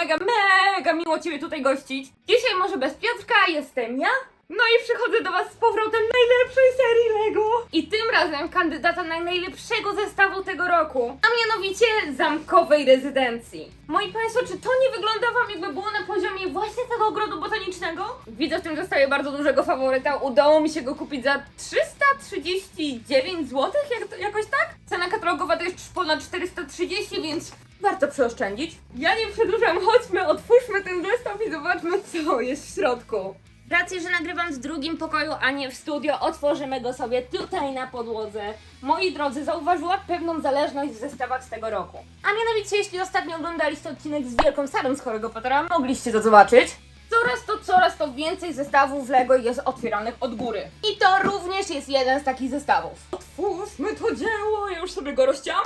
mega, mega miło Ciebie tutaj gościć. Dzisiaj może bez Piotrka jestem ja. No i przychodzę do Was z powrotem najlepszej serii LEGO. I tym razem kandydata na najlepszego zestawu tego roku, a mianowicie Zamkowej Rezydencji. Moi Państwo, czy to nie wygląda Wam jakby było na poziomie właśnie tego ogrodu botanicznego? Widzę w tym zestawie bardzo dużego faworyta. Udało mi się go kupić za 339 zł, jak jakoś tak? Cena katalogowa to jest ponad 430, więc warto przeoszczędzić. Ja nie przedłużam, chodźmy, otwórzmy ten zestaw i zobaczmy, co jest w środku. Rację, że nagrywam w drugim pokoju, a nie w studio, otworzymy go sobie tutaj na podłodze. Moi drodzy, zauważyła pewną zależność w zestawach z tego roku. A mianowicie, jeśli ostatnio oglądaliście odcinek z Wielką Sarą z Chorego Pottera, mogliście to zobaczyć. Coraz to, coraz to więcej zestawów Lego jest otwieranych od góry. I to również jest jeden z takich zestawów. Otwórzmy to dzieło, ja już sobie go rozciąłam.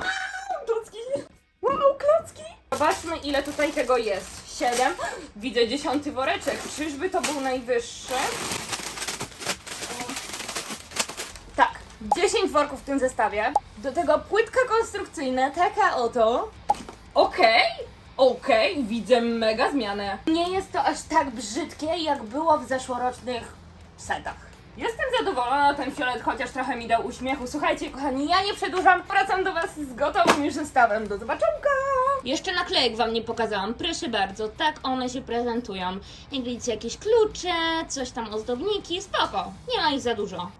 Wow, klocki. Zobaczmy ile tutaj tego jest. Siedem. Widzę dziesiąty woreczek. Czyżby to był najwyższy? Tak, 10 worków w tym zestawie. Do tego płytka konstrukcyjna, taka oto. Okej, okej, widzę mega zmianę. Nie jest to aż tak brzydkie, jak było w zeszłorocznych setach. Jestem zadowolona, ten fiolet chociaż trochę mi dał uśmiechu. Słuchajcie, kochani, ja nie przedłużam, wracam do Was z gotowym już zestawem. Do zobaczonka! Jeszcze naklejek Wam nie pokazałam, proszę bardzo, tak one się prezentują. Jak widzicie, jakieś klucze, coś tam ozdobniki, spoko, nie ma ich za dużo.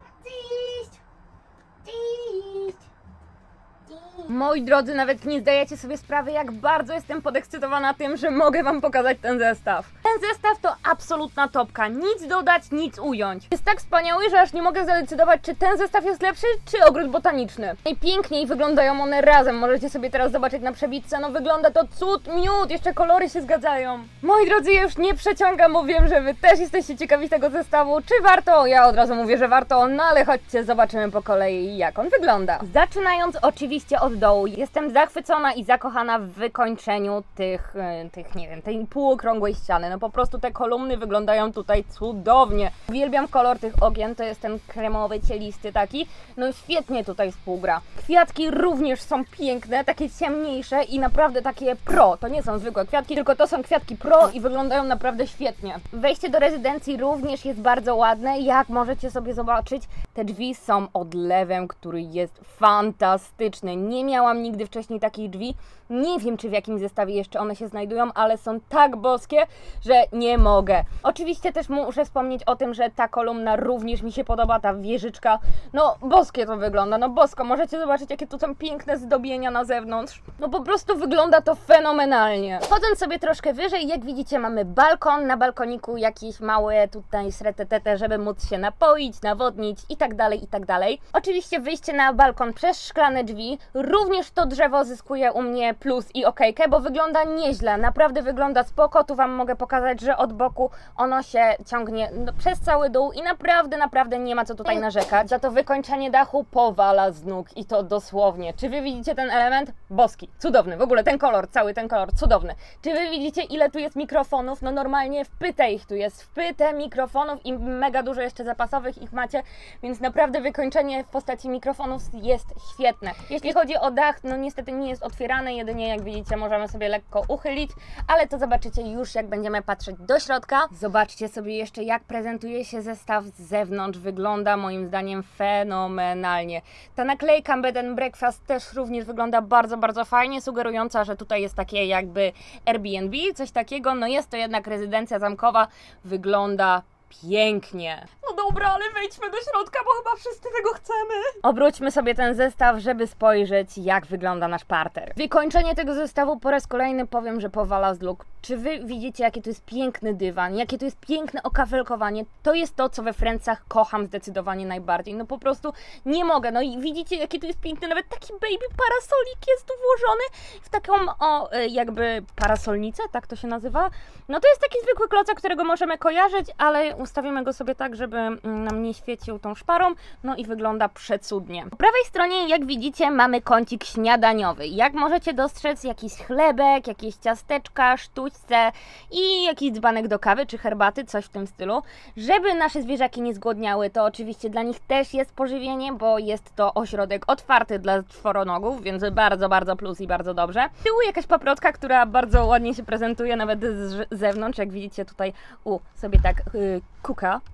Moi drodzy, nawet nie zdajecie sobie sprawy, jak bardzo jestem podekscytowana tym, że mogę Wam pokazać ten zestaw. Ten zestaw to absolutna topka. Nic dodać, nic ująć. Jest tak wspaniały, że aż nie mogę zadecydować, czy ten zestaw jest lepszy, czy ogród botaniczny. Najpiękniej wyglądają one razem. Możecie sobie teraz zobaczyć na przebitce. No wygląda to cud, miód, jeszcze kolory się zgadzają. Moi drodzy, ja już nie przeciągam, bo wiem, że Wy też jesteście ciekawi tego zestawu. Czy warto? Ja od razu mówię, że warto, no ale chodźcie, zobaczymy po kolei, jak on wygląda. Zaczynając oczywiście od dołu. Jestem zachwycona i zakochana w wykończeniu tych, e, tych nie wiem, tej półokrągłej ściany. No po prostu te kolumny wyglądają tutaj cudownie. Uwielbiam kolor tych okien, to jest ten kremowy, cielisty taki. No świetnie tutaj współgra. Kwiatki również są piękne, takie ciemniejsze i naprawdę takie pro. To nie są zwykłe kwiatki, tylko to są kwiatki pro i wyglądają naprawdę świetnie. Wejście do rezydencji również jest bardzo ładne. Jak możecie sobie zobaczyć, te drzwi są odlewem, który jest fantastyczny. Nie miałam nigdy wcześniej takich drzwi. Nie wiem, czy w jakim zestawie jeszcze one się znajdują, ale są tak boskie, że nie mogę. Oczywiście też muszę wspomnieć o tym, że ta kolumna również mi się podoba, ta wieżyczka. No, boskie to wygląda, no bosko. Możecie zobaczyć, jakie tu są piękne zdobienia na zewnątrz. No po prostu wygląda to fenomenalnie. Chodząc sobie troszkę wyżej, jak widzicie, mamy balkon. Na balkoniku jakieś małe tutaj sretetete, żeby móc się napoić, nawodnić i tak dalej, i tak dalej. Oczywiście wyjście na balkon przez szklane drzwi. Również to drzewo zyskuje u mnie plus i okejkę, bo wygląda nieźle. Naprawdę wygląda spoko. Tu Wam mogę pokazać, że od boku ono się ciągnie no, przez cały dół i naprawdę, naprawdę nie ma co tutaj narzekać. Za to wykończenie dachu powala z nóg i to dosłownie. Czy Wy widzicie ten element? Boski, cudowny. W ogóle ten kolor, cały ten kolor, cudowny. Czy Wy widzicie ile tu jest mikrofonów? No normalnie wpyte ich tu jest, wpyte mikrofonów i mega dużo jeszcze zapasowych ich macie, więc naprawdę wykończenie w postaci mikrofonów jest świetne. Jeśli chodzi o dach, no niestety nie jest otwierane, jedynie jak widzicie możemy sobie lekko uchylić, ale to zobaczycie już jak będziemy patrzeć do środka. Zobaczcie sobie jeszcze jak prezentuje się zestaw z zewnątrz, wygląda moim zdaniem fenomenalnie. Ta naklejka Bed and Breakfast też również wygląda bardzo, bardzo fajnie, sugerująca, że tutaj jest takie jakby Airbnb, coś takiego, no jest to jednak rezydencja zamkowa, wygląda pięknie. No dobra, ale wejdźmy do środka, bo chyba wszyscy tego chcemy. Obróćmy sobie ten zestaw, żeby spojrzeć, jak wygląda nasz parter. Wykończenie tego zestawu po raz kolejny powiem, że powala z luk. Czy wy widzicie, jaki to jest piękny dywan, jakie to jest piękne okafelkowanie? To jest to, co we Francach kocham zdecydowanie najbardziej. No po prostu nie mogę. No i widzicie, jaki to jest piękny, nawet taki baby parasolik jest tu włożony w taką, o, y, jakby parasolnicę, tak to się nazywa? No to jest taki zwykły klocek, którego możemy kojarzyć, ale ustawimy go sobie tak, żeby mm, nam nie świecił tą szparą, no i wygląda przecudnie. Po prawej stronie, jak widzicie, mamy kącik śniadaniowy. Jak możecie dostrzec, jakiś chlebek, jakieś ciasteczka, sztućce i jakiś dzbanek do kawy czy herbaty, coś w tym stylu. Żeby nasze zwierzaki nie zgłodniały, to oczywiście dla nich też jest pożywienie, bo jest to ośrodek otwarty dla czworonogów, więc bardzo, bardzo plus i bardzo dobrze. Z tyłu jakaś paprotka, która bardzo ładnie się prezentuje nawet z zewnątrz, jak widzicie tutaj u sobie tak yy,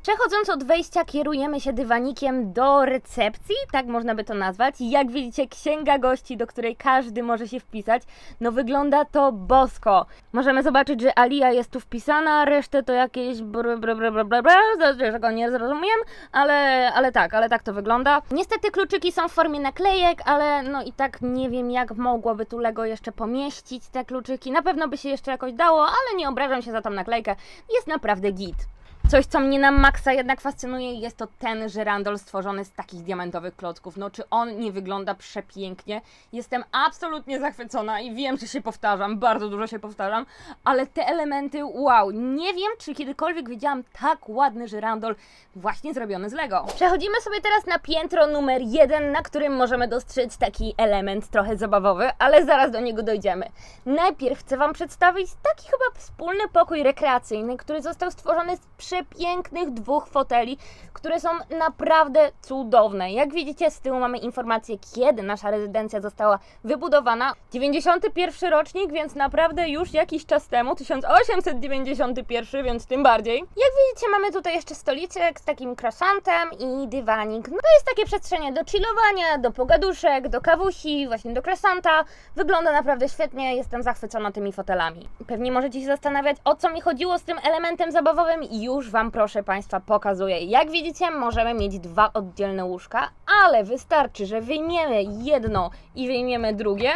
Przechodząc od wejścia kierujemy się dywanikiem do recepcji, tak można by to nazwać. Jak widzicie księga gości, do której każdy może się wpisać. No wygląda to bosko. Możemy zobaczyć, że Alia jest tu wpisana, resztę to jakieś br br nie zrozumiem, ale, ale tak, ale tak to wygląda. Niestety kluczyki są w formie naklejek, ale no i tak nie wiem jak mogłoby tu Lego jeszcze pomieścić te kluczyki. Na pewno by się jeszcze jakoś dało, ale nie obrażam się za tą naklejkę. Jest naprawdę git. Coś, co mnie na maksa jednak fascynuje, jest to ten żyrandol stworzony z takich diamentowych klocków. No, czy on nie wygląda przepięknie? Jestem absolutnie zachwycona i wiem, że się powtarzam, bardzo dużo się powtarzam, ale te elementy, wow, nie wiem, czy kiedykolwiek widziałam tak ładny żyrandol właśnie zrobiony z Lego. Przechodzimy sobie teraz na piętro numer jeden, na którym możemy dostrzec taki element trochę zabawowy, ale zaraz do niego dojdziemy. Najpierw chcę Wam przedstawić taki chyba wspólny pokój rekreacyjny, który został stworzony z przepięknych dwóch foteli, które są naprawdę cudowne. Jak widzicie, z tyłu mamy informację, kiedy nasza rezydencja została wybudowana. 91 rocznik, więc naprawdę już jakiś czas temu, 1891, więc tym bardziej. Jak widzicie, mamy tutaj jeszcze stoliczek z takim croissantem i dywanik. No to jest takie przestrzenie do chillowania, do pogaduszek, do kawusi, właśnie do croissanta. Wygląda naprawdę świetnie, jestem zachwycona tymi fotelami. Pewnie możecie się zastanawiać, o co mi chodziło z tym elementem zabawowym i już Wam, proszę Państwa, pokazuję. Jak widzicie, możemy mieć dwa oddzielne łóżka, ale wystarczy, że wyjmiemy jedno i wyjmiemy drugie,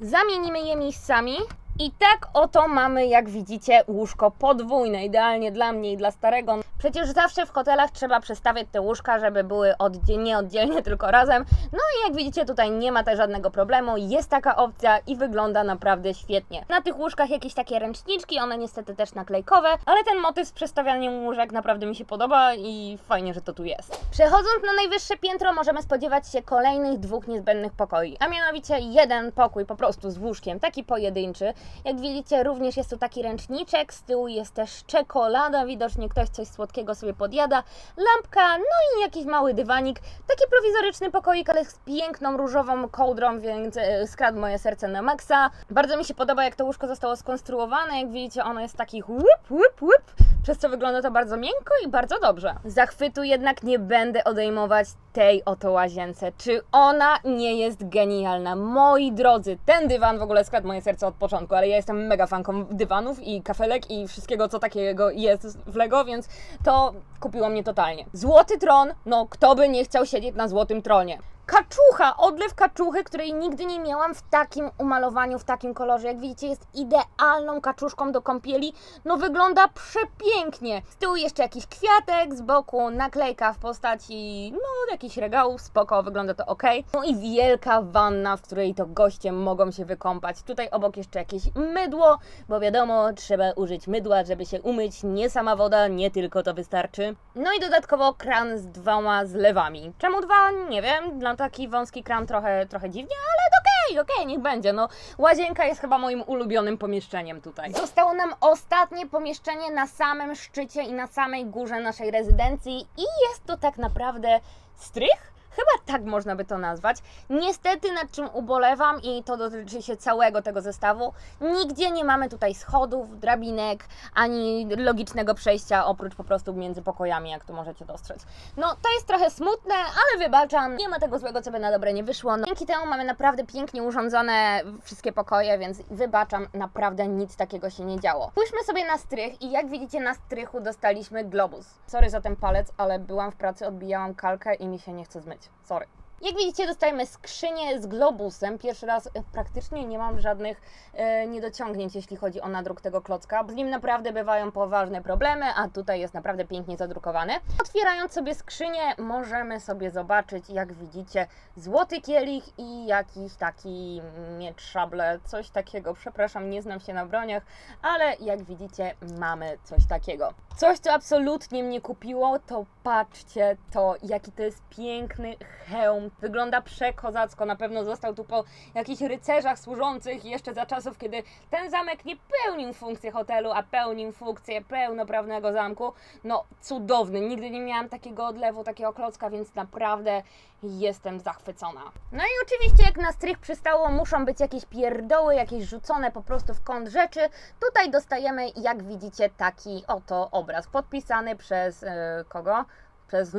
zamienimy je miejscami i tak oto mamy, jak widzicie, łóżko podwójne, idealnie dla mnie i dla starego. Przecież zawsze w hotelach trzeba przestawiać te łóżka, żeby były oddzie- nie oddzielnie, tylko razem. No i jak widzicie, tutaj nie ma też żadnego problemu, jest taka opcja i wygląda naprawdę świetnie. Na tych łóżkach jakieś takie ręczniczki, one niestety też naklejkowe, ale ten motyw z przestawianiem łóżek naprawdę mi się podoba i fajnie, że to tu jest. Przechodząc na najwyższe piętro, możemy spodziewać się kolejnych dwóch niezbędnych pokoi, a mianowicie jeden pokój po prostu z łóżkiem, taki pojedynczy. Jak widzicie, również jest tu taki ręczniczek, z tyłu jest też czekolada, widocznie ktoś coś słodkiego sobie podjada, lampka, no i jakiś mały dywanik. Taki prowizoryczny pokoik, ale z piękną różową kołdrą, więc e, skradł moje serce na maksa. Bardzo mi się podoba, jak to łóżko zostało skonstruowane. Jak widzicie, ono jest takich łup, łup, łup, przez co wygląda to bardzo miękko i bardzo dobrze. Zachwytu jednak nie będę odejmować tej oto łazience. Czy ona nie jest genialna? Moi drodzy, ten dywan w ogóle skradł moje serce od początku, ale ja jestem mega fanką dywanów i kafelek i wszystkiego, co takiego jest w Lego, więc to kupiło mnie totalnie. Złoty tron, no kto by nie chciał siedzieć na złotym tronie? Kaczucha, odlew kaczuchy, której nigdy nie miałam w takim umalowaniu, w takim kolorze. Jak widzicie, jest idealną kaczuszką do kąpieli. No wygląda przepięknie. Z tyłu jeszcze jakiś kwiatek, z boku naklejka w postaci, no, jakichś regałów, spoko, wygląda to ok. No i wielka wanna, w której to goście mogą się wykąpać. Tutaj obok jeszcze jakieś mydło, bo wiadomo, trzeba użyć mydła, żeby się umyć. Nie sama woda, nie tylko to wystarczy. No i dodatkowo kran z dwoma zlewami. Czemu dwa? Nie wiem. Dla taki wąski kran trochę, trochę dziwnie, ale okej, okej, niech będzie. No, łazienka jest chyba moim ulubionym pomieszczeniem tutaj. Zostało nam ostatnie pomieszczenie na samym szczycie i na samej górze naszej rezydencji i jest to tak naprawdę strych? Chyba tak można by to nazwać. Niestety, nad czym ubolewam, i to dotyczy się całego tego zestawu, nigdzie nie mamy tutaj schodów, drabinek, ani logicznego przejścia, oprócz po prostu między pokojami, jak to możecie dostrzec. No, to jest trochę smutne, ale wybaczam. Nie ma tego złego, co by na dobre nie wyszło. No, dzięki temu mamy naprawdę pięknie urządzone wszystkie pokoje, więc wybaczam, naprawdę nic takiego się nie działo. Spójrzmy sobie na strych i jak widzicie, na strychu dostaliśmy globus. Sorry za ten palec, ale byłam w pracy, odbijałam kalkę i mi się nie chce zmyć. Sorry. Jak widzicie, dostajemy skrzynię z globusem. Pierwszy raz e, praktycznie nie mam żadnych e, niedociągnięć, jeśli chodzi o nadruk tego klocka. Z nim naprawdę bywają poważne problemy, a tutaj jest naprawdę pięknie zadrukowany. Otwierając sobie skrzynię, możemy sobie zobaczyć, jak widzicie, złoty kielich i jakiś taki miecz szable, coś takiego. Przepraszam, nie znam się na broniach, ale jak widzicie, mamy coś takiego. Coś, co absolutnie mnie kupiło, to patrzcie to, jaki to jest piękny hełm. Wygląda przekozacko. Na pewno został tu po jakichś rycerzach służących jeszcze za czasów, kiedy ten zamek nie pełnił funkcji hotelu, a pełnił funkcję pełnoprawnego zamku. No, cudowny. Nigdy nie miałam takiego odlewu, takiego klocka, więc naprawdę jestem zachwycona. No i oczywiście, jak na strych przystało, muszą być jakieś pierdoły, jakieś rzucone po prostu w kąt rzeczy. Tutaj dostajemy, jak widzicie, taki oto obraz podpisany przez e, kogo? Przez.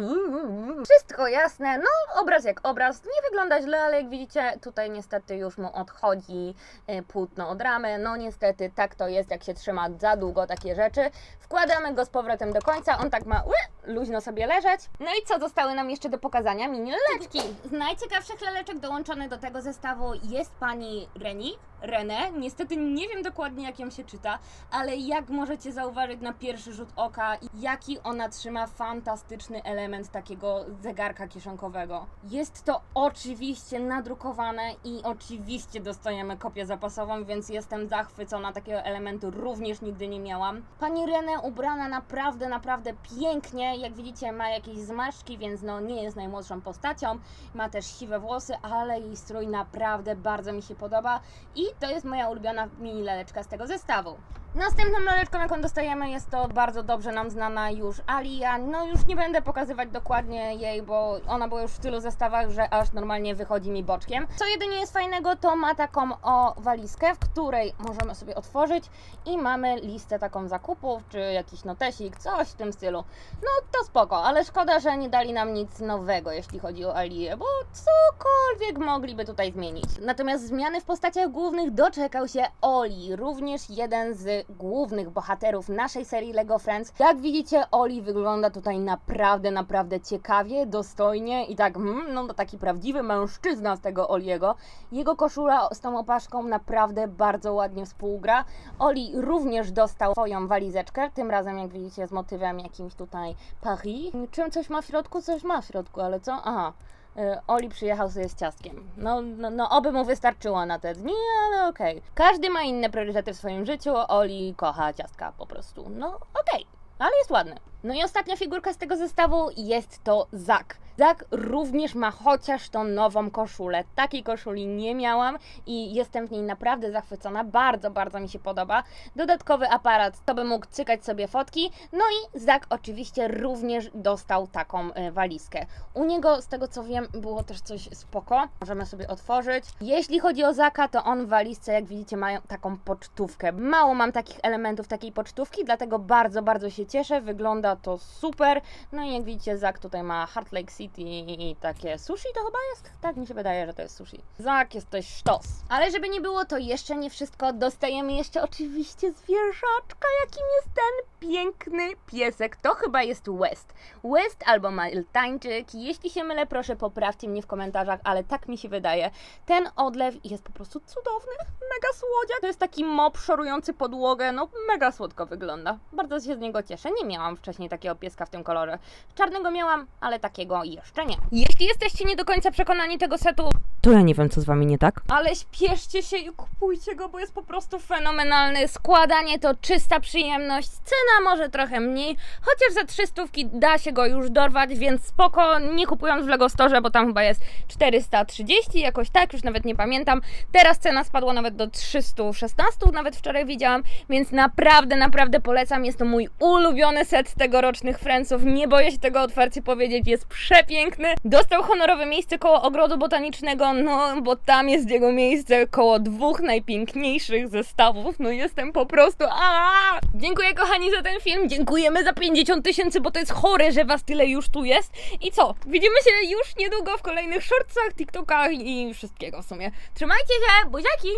Wszystko jasne. No, obraz jak obraz. Nie wygląda źle, ale jak widzicie, tutaj niestety już mu odchodzi e, płótno od ramy. No, niestety, tak to jest, jak się trzyma za długo takie rzeczy. Wkładamy go z powrotem do końca. On tak ma ły, luźno sobie leżeć. No i co zostały nam jeszcze do pokazania? Mini leleczki. Z najciekawszych leleczek dołączonych do tego zestawu jest pani Reni. Renę. Niestety nie wiem dokładnie, jak ją się czyta, ale jak możecie zauważyć na pierwszy rzut oka, jaki ona trzyma fantastyczny element takiego zegarka kieszonkowego. Jest to oczywiście nadrukowane i oczywiście dostajemy kopię zapasową, więc jestem zachwycona. Takiego elementu również nigdy nie miałam. Pani Renę ubrana naprawdę, naprawdę pięknie. Jak widzicie, ma jakieś zmarszczki, więc no nie jest najmłodszą postacią. Ma też siwe włosy, ale jej strój naprawdę bardzo mi się podoba i to jest moja ulubiona mini laleczka z tego zestawu. Następną laleczką, jaką dostajemy, jest to bardzo dobrze nam znana już Alia. No już nie będę pokazywać dokładnie jej, bo ona była już w tylu zestawach, że aż normalnie wychodzi mi boczkiem. Co jedynie jest fajnego, to ma taką o walizkę, w której możemy sobie otworzyć i mamy listę taką zakupów, czy jakiś notesik, coś w tym stylu. No to spoko, ale szkoda, że nie dali nam nic nowego, jeśli chodzi o Alię, bo cokolwiek mogliby tutaj zmienić. Natomiast zmiany w postaciach głównych doczekał się Oli, również jeden z głównych bohaterów naszej serii Lego Friends. Jak widzicie, Oli wygląda tutaj naprawdę, naprawdę ciekawie, dostojnie i tak, hmm, no taki prawdziwy mężczyzna z tego Oliego. Jego koszula z tą opaszką naprawdę bardzo ładnie współgra. Oli również dostał swoją walizeczkę, tym razem jak widzicie z motywem jakimś tutaj Paris. Czym coś ma w środku? Coś ma w środku, ale co? Aha. Y, Oli przyjechał sobie z ciastkiem. No, no, no oby mu wystarczyło na te dni, ale okej. Każdy ma inne priorytety w swoim życiu. Oli kocha ciastka po prostu. No okej, ale jest ładny. No i ostatnia figurka z tego zestawu jest to Zak. Zak również ma chociaż tą nową koszulę. Takiej koszuli nie miałam i jestem w niej naprawdę zachwycona. Bardzo, bardzo mi się podoba. Dodatkowy aparat, to by mógł cykać sobie fotki. No i Zak oczywiście również dostał taką e, walizkę. U niego, z tego co wiem, było też coś spoko. Możemy sobie otworzyć. Jeśli chodzi o Zaka, to on w walizce, jak widzicie, mają taką pocztówkę. Mało mam takich elementów takiej pocztówki, dlatego bardzo, bardzo się cieszę. Wygląda to super. No i jak widzicie, Zak tutaj ma Heart Lake City i takie sushi to chyba jest? Tak mi się wydaje, że to jest sushi. Zak jest to sztos. Ale żeby nie było, to jeszcze nie wszystko. Dostajemy jeszcze oczywiście zwierzaczka, jakim jest ten piękny piesek. To chyba jest West. West albo Maltańczyk. Jeśli się mylę, proszę poprawcie mnie w komentarzach, ale tak mi się wydaje. Ten odlew jest po prostu cudowny, mega słodziak. To jest taki mop szorujący podłogę, no mega słodko wygląda. Bardzo się z niego cieszę. Nie miałam wcześniej takiego pieska w tym kolorze. Czarnego miałam, ale takiego jeszcze nie. Jeśli jesteście nie do końca przekonani tego setu, To ja nie wiem, co z wami nie tak. ale śpieszcie się i kupujcie go, bo jest po prostu fenomenalny. Składanie to czysta przyjemność, cena może trochę mniej, chociaż za 300 da się go już dorwać, więc spoko, nie kupując w Lego Store, bo tam chyba jest 430, jakoś tak, już nawet nie pamiętam. Teraz cena spadła nawet do 316, nawet wczoraj widziałam, więc naprawdę, naprawdę polecam. Jest to mój ulubiony set tegorocznych Friendsów. Nie boję się tego otwarcie powiedzieć, jest przepiękny. Dostał honorowe miejsce koło ogrodu botanicznego, no bo tam jest jego miejsce koło dwóch najpiękniejszych zestawów. No jestem po prostu. Aaa! Dziękuję kochani za ten film. Dziękujemy za 50 tysięcy, bo to jest chore, że was tyle już tu jest. I co? Widzimy się już niedługo w kolejnych shortsach, TikTokach i wszystkiego w sumie. Trzymajcie się, buziaki!